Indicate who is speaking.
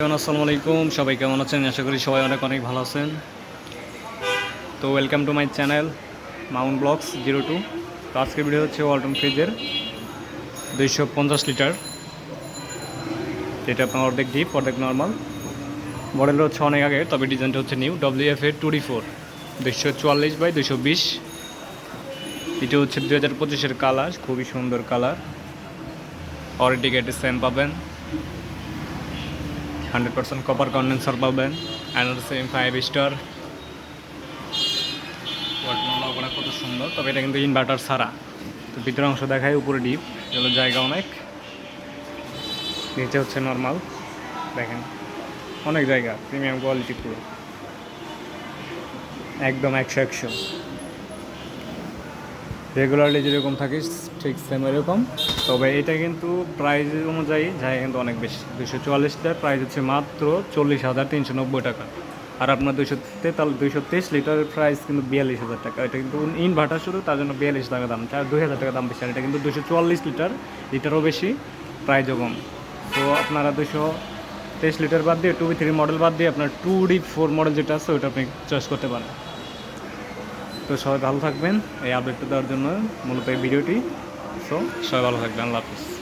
Speaker 1: আসসালামু আলাইকুম। সবাই কেমন আছেন? আশা করি সবাই অনেক অনেক ভালো আছেন। তো welcome to my channel mount blogs zero two তো আজকের ভিডিও হচ্ছে ওয়ালটন ফ্রিজের দুইশো পঞ্চাশ লিটার যেটা আপনার অর্ধেক ডিপ অর্ধেক নর্মাল মডেল হচ্ছে অনেক আগে তবে ডিজাইনটা হচ্ছে new W F A two D four দুইশো চুয়াল্লিশ বাই দুইশো বিশ। এটা হচ্ছে দু হাজার পঁচিশের কালার খুবই সুন্দর কালার অরিটিকেটের সেম পাবেন। হান্ড্রেড পার্সেন্ট কপার কন্ডেন্সার পাবেন অ্যান্ড সেম ফাইভ স্টার লগোটা কত সুন্দর, তবে এটা কিন্তু ইনভার্টার ছাড়া। তো ভিতরের অংশ দেখায় উপরে ডিপ এগুলো জায়গা অনেক। নিচে হচ্ছে নর্মাল দেখেন। অনেক জায়গা প্রিমিয়াম কোয়ালিটি পুরো। একদম একশো একশো। রেগুলারলি যেরকম থাকে ঠিক সেম এরকম। তবে এটা কিন্তু প্রাইস অনুযায়ী যায় কিন্তু অনেক বেশি। দুশো চুয়াল্লিশটার প্রাইস হচ্ছে মাত্র চল্লিশ হাজার তিনশো নব্বই টাকা। আর আপনার দুশো তেতাল দুশো তেইশ লিটারের প্রাইস কিন্তু বিয়াল্লিশ হাজার টাকা। এটা কিন্তু ইনভার্টার শুধু তার জন্য বিয়াল্লিশ টাকা দাম। চার দুই হাজার টাকা দাম বেশি। আর এটা কিন্তু দুশো চুয়াল্লিশ লিটার, লিটারও বেশি প্রাইসও কম। তো আপনারা দুশো তেইশ লিটার বাদ দিয়ে টু বি থ্রি মডেল বাদ দিয়ে আপনার টু ডি ফোর মডেল যেটা আছে, ওইটা আপনি চয়েস করতে পারেন। তো সবাই ভালো থাকবেন এই আপডেটটা দেওয়ার জন্য মূলত এই ভিডিওটি। সো সবাই ভালো থাকবেন, আল্লাহ হাফিজ।